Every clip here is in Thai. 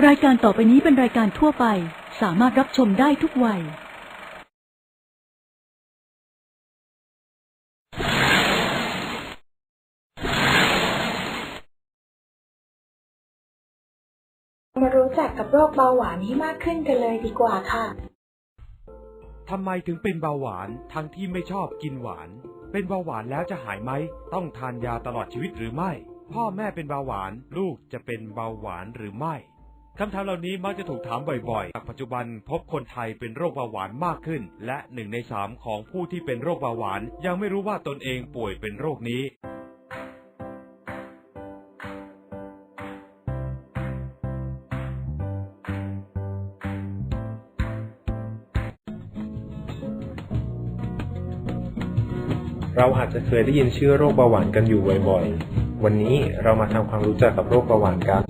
รายการต่อไปนี้เป็นรายการทั่วไป สามารถรับชมได้ทุกวัย มารู้จักกับโรคเบาหวานให้มากขึ้นกันเลยดีกว่าค่ะ ทำไมถึงเป็นเบาหวานทั้งที่ไม่ชอบกินหวาน เป็นเบาหวานแล้วจะหายไหม ต้องทานยาตลอดชีวิตหรือไม่ พ่อแม่เป็นเบาหวานลูกจะเป็นเบาหวานหรือไม่ คำถามเหล่านี้มักจะถูกถามบ่อยๆปัจจุบันพบคนไทยเป็นโรคเบาหวานมากขึ้น และหนึ่งในสามของผู้ที่เป็นโรคเบาหวาน ยังไม่รู้ว่าตนเองป่วยเป็นโรคนี้เราอาจจะเคยได้ยินชื่อโรคเบาหวานกันอยู่บ่อยๆ วันนี้เรามาทำความรู้จักกับโรคเบาหวานกัน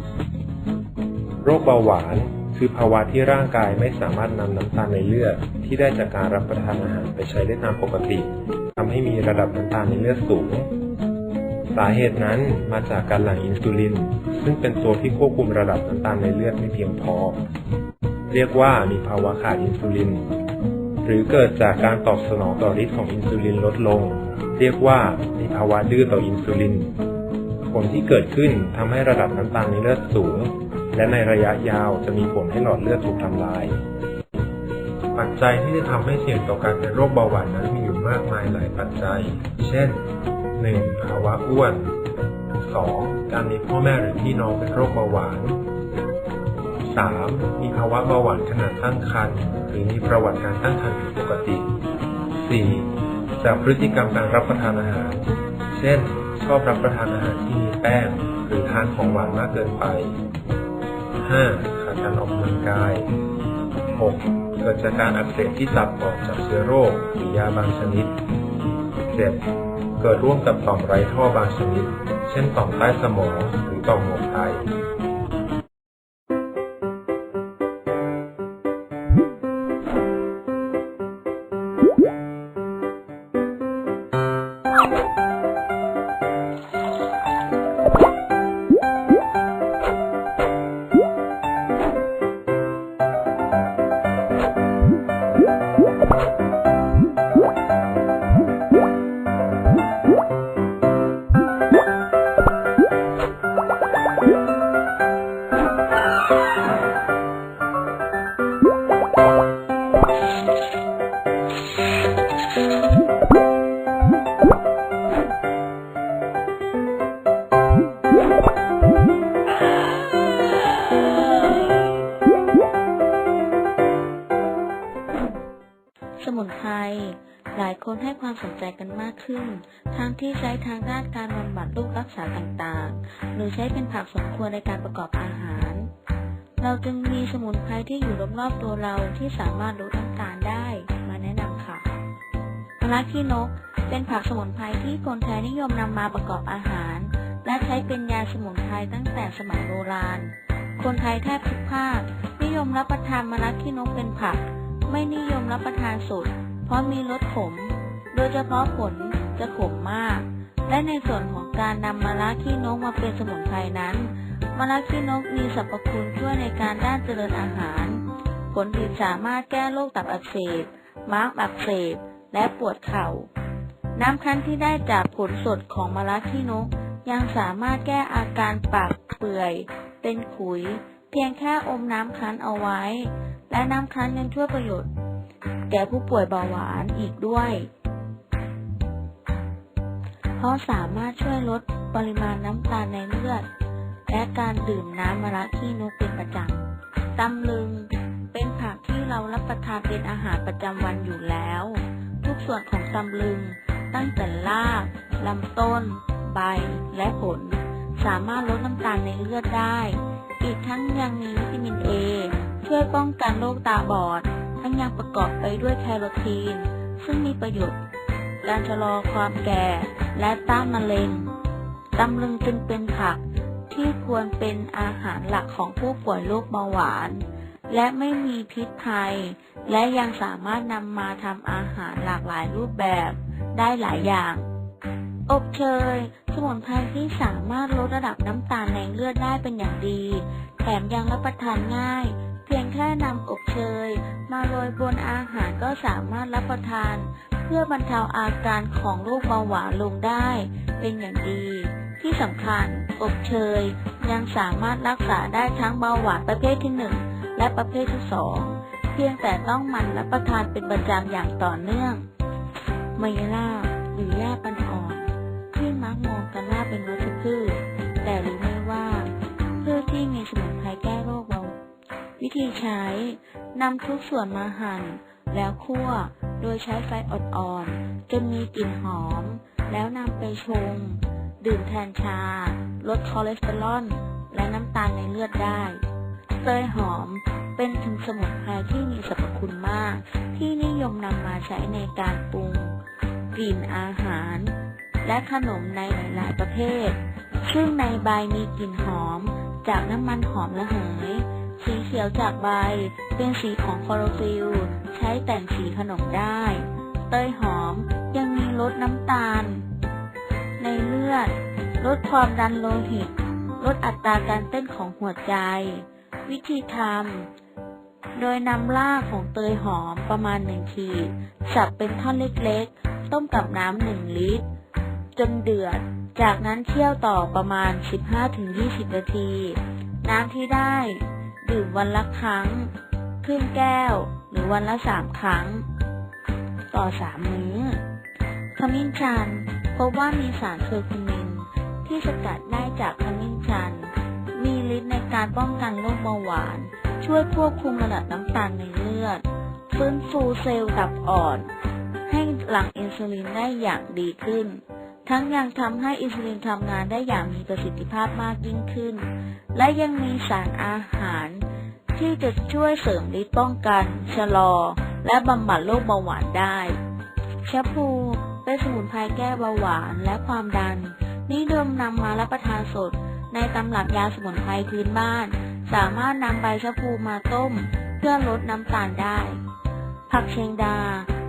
โรคเบาหวาน คือภาวะที่ร่างกายไม่สามารถนำน้ำตาลในเลือดที่ได้จากการรับประทานอาหารไปใช้ได้ตามปกติทำให้มีระดับน้ำตาลในเลือดสูง สาเหตุนั้นมาจากการหลั่งอินซูลิน ซึ่งเป็นตัวที่ควบคุมระดับน้ำตาลในเลือดไม่เพียงพอ เรียกว่ามีภาวะขาดอินซูลิน หรือเกิดจากการตอบสนองต่อฤทธิ์ของอินซูลินลดลง เรียกว่ามีภาวะดื้อต่ออินซูลินผลที่เกิดขึ้นทำให้ระดับน้ำตาลในเลือดสูง และในระยะยาวจะมีผลให้หลอดเลือดถูกทำลาย ปัจจัยที่จะทำให้เสี่ยงต่อการเป็นโรคเบาหวานนั้นมีอยู่มากมายหลายปัจจัย เช่น 1. ภาวะอ้วน 2. การมีพ่อแม่หรือพี่น้องเป็นโรคเบาหวาน 3. มีภาวะเบาหวานขณะตั้งครรภ์หรือมีประวัติการตั้งครรภ์ผิดปกติ 4. จากพฤติกรรมการรับประทานอาหาร เช่น ชอบรับประทานอาหารที่มีแป้ง หรือทานของหวานมากเกินไป 5. ขาดการออกกำลังกาย 6. เกิดจากการอักเสบที่ตับออกจากเชื้อโรคหรือยาบางชนิด 7. เกิดร่วมกับต่อมไร้ท่อบางชนิด เช่นต่อมใต้สมองหรือต่อมหมวกไต มุนไพรหลายคนให้ความสนใจกันมากขึ้น ทั้งที่ใช้ทางด้านการบำบัดโรครักษาต่างๆ หรือใช้เป็นผักสมควรในการประกอบอาหาร เราจึงมีสมุนไพรที่อยู่รอบๆตัวเราที่สามารถลดน้ำตาลได้มาแนะนำค่ะมะระขี้นก เป็นผักสมุนไพรที่คนไทยนิยมนำมาประกอบอาหาร และใช้เป็นยาสมุนไพรตั้งแต่สมัยโบราณ คนไทยแทบทุกภาคนิยมรับประทานมะระขี้นกเป็นผัก ไม่นิยมรับประทานสด เพราะมีรสขม โดยเฉพาะผลจะขมมาก และในส่วนของการนำมะระขี้นกมาเป็นสมุนไพรนั้นมะระขี้นกมีสรรพคุณช่วยในการด้านเจริญอาหาร ผลดีสามารถแก้โรคตับอักเสบ ม้ามอักเสบ และปวดเข่า น้ำคั้นที่ได้จากผลสดของมะระขี้นก ยังสามารถแก้อาการปากเปื่อย เป็นขุย เพียงแค่อมน้ำคั้นเอาไว้ และน้ำคั้นยังช่วยประโยชน์แก่ผู้ป่วยเบาหวานอีกด้วย เพราะสามารถช่วยลดปริมาณน้ำตาลในเลือด และการดื่มน้ำมะระขี้นกเป็นประจำตำลึงเป็นผักที่เรารับประทานเป็นอาหารประจำวันอยู่แล้ว ทุกส่วนของตำลึงตั้งแต่รากลำต้น ใบ และผล สามารถลดน้ำตาลในเลือดได้ อีกทั้งยังมีวิตามินเอช่วยป้องกันโรคตาบอด ทั้งยังประกอบไปด้วยแคโรทีน ซึ่งมีประโยชน์การชะลอความแก่ และต้านมะเร็งตำลึงจึงเป็นผักที่ควรเป็นอาหารหลักของผู้ป่วยโรคเบาหวาน และไม่มีพิษภัย และยังสามารถนำมาทำอาหารหลากหลายรูปแบบได้หลายอย่าง อบเชย สมุนไพรที่สามารถลดระดับน้ำตาลในเลือดได้เป็นอย่างดี แถมยังรับประทานง่าย เพียงแค่นำอบเชย มาโรยบนอาหารก็สามารถรับประทาน เพื่อบรรเทาอาการของโรคเบาหวานลงได้ เป็นอย่างดี ที่สำคัญ อบเชย ยังสามารถรักษาได้ทั้งเบาหวานประเภทที่หนึ่งและประเภทที่สองเพียงแต่ต้องมันรับประทานเป็นประจำอย่างต่อเนื่องไมล่าหรือหญ้าปันอ่อน มักมองกันว่าเป็นวัชพืช แต่รู้ไหมว่าพืชที่มีสมุนไพรแก้โรคเบาวิธีใช้นำทุกส่วนมาหั่น แล้วคั่วโดยใช้ไฟอ่อนๆจนมีกลิ่นหอม แล้วนำไปชง ดื่มแทนชา ลดคอเลสเตอรอลและน้ำตาลในเลือดได้เตยหอมเป็นถึงสมุนไพรที่มีสรรพคุณมาก ที่นิยมนำมาใช้ในการปรุง กลิ่นอาหาร และขนมในหลาย ๆ ประเภท ซึ่งในใบมีกลิ่นหอม จากน้ำมันหอมระเหย สีเขียวจากใบเป็นสีของคลอโรฟิลใช้แต่งสีขนมได้ เตยหอมยังมีลดน้ำตาล ในเลือด ลดความดันโลหิต ลดอัตราการเต้นของหัวใจ วิธีทำ โดยนำรากของเตยหอมประมาณหนึ่งขีด สับเป็นท่อนเล็ก ๆ ต้มกับน้ำหนึ่งลิตร จนเดือด จากนั้นเคี่ยวต่อประมาณ 15-20 นาที น้ำที่ได้ ดื่มวันละครั้ง ครึ่งแก้ว หรือวันละสามครั้ง ต่อสามมื้อ ขมิ้นชันพบว่ามีสารเคอร์คูมิน ที่สกัดได้จากขมิ้นชัน มีฤทธิ์ในการป้องกันโรคเบาหวาน ช่วยควบคุมระดับน้ำตาลในเลือด ฟื้นฟูเซลล์ตับอ่อน ให้หลั่งอินซูลินได้อย่างดีขึ้น ทั้งยังทำให้อินซูลินทำงานได้อย่างมีประสิทธิภาพมากยิ่งขึ้น และยังมีสารอาหาร ที่จะช่วยเสริมฤทธิ์ป้องกัน ชะลอ และบำบัดโรคเบาหวานได้ชะพูเป็นสมุนไพรแก้เบาหวานและความดัน นิยมนำมารับประทานสด ในตำรับยาสมุนไพรพื้นบ้าน สามารถนำใบชะพูมาต้ม เพื่อลดน้ำตาลได้ ผักเชงดา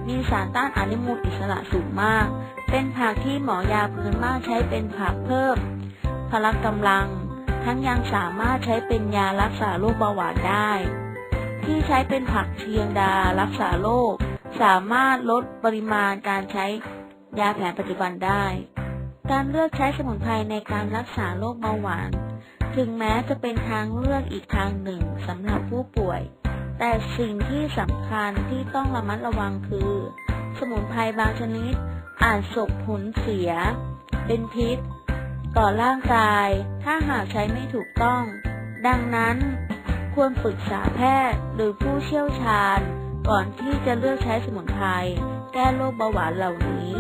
มีสารต้านอนุมูลอิสระสูงมาก เป็นผักที่หมอยาพื้นบ้านใช้เป็นผักเพิ่ม พละกำลัง ทั้งยังสามารถใช้เป็นยารักษาโรคเบาหวานได้ ที่ใช้เป็นผักเชียงดารักษาโรค สามารถลดปริมาณการใช้ยาแผนปัจจุบันได้ การเลือกใช้สมุนไพรในการรักษาโรคเบาหวาน ถึงแม้จะเป็นทางเลือกอีกทางหนึ่งสำหรับผู้ป่วย แต่สิ่งที่สำคัญที่ต้องระมัดระวังคือ สมุนไพรบางชนิด อาจส่งผลเสีย เป็นพิษ ต่อร่างกาย ถ้าหากใช้ไม่ถูกต้อง ดังนั้น ควรปรึกษาแพทย์หรือผู้เชี่ยวชาญ ก่อนที่จะเลือกใช้สมุนไพรแก้โรคเบาหวานเหล่านี้